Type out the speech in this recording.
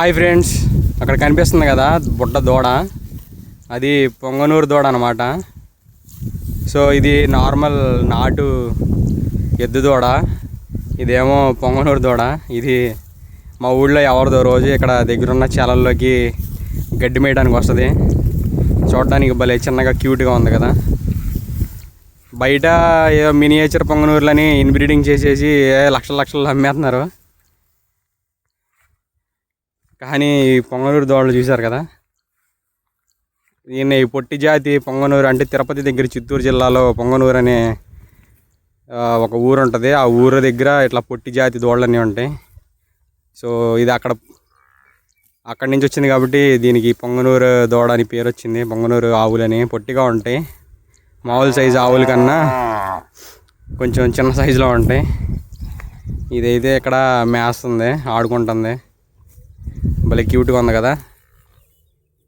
Hi friends. అక్కడ కనిపిస్తుంది కదా బుడ్డ దూడ. అది పొంగనూరు దూడ అనమాట సో ఇది నార్మల్ నాటు ఎద్దు దూడ. ఇదేమో పొంగనూరు దూడ. ఇది మా ఊళ్ళో ఎవరిదో రోజు ఇక్కడ దగ్గరున్న చేలల్లోకి గడ్డి మేయడానికి వస్తుంది. చూడడానికి భలే చిన్నగా క్యూట్గా ఉంది కదా. బయట ఏదో మినియేచర్ పొంగనూరులని ఇన్బ్రీడింగ్ చేసేసి లక్షల లక్షలు అమ్మేస్తున్నారు. కానీ ఈ పొంగనూరు దోడలు చూశారు కదా? ఈయన ఈ పొట్టి జాతి పొంగనూరు అంటే తిరుపతి దగ్గర చిత్తూరు జిల్లాలో పొంగనూరు అనే ఒక ఊరు ఉంటుంది. ఆ ఊరు దగ్గర ఇట్లా పొట్టి జాతి దోళ్ళన్నీ ఉంటాయి. సో ఇది అక్కడ అక్కడి నుంచి వచ్చింది కాబట్టి దీనికి పొంగనూరు దోడ అని పేరు వచ్చింది. పొంగనూరు ఆవులని పొట్టిగా ఉంటాయి. మామూలు సైజు ఆవుల కన్నా కొంచెం చిన్న సైజులో ఉంటాయి. ఇదైతే ఇక్కడ మేస్తుంది ఆడుకుంటుంది. భలే క్యూట్గా ఉంది కదా.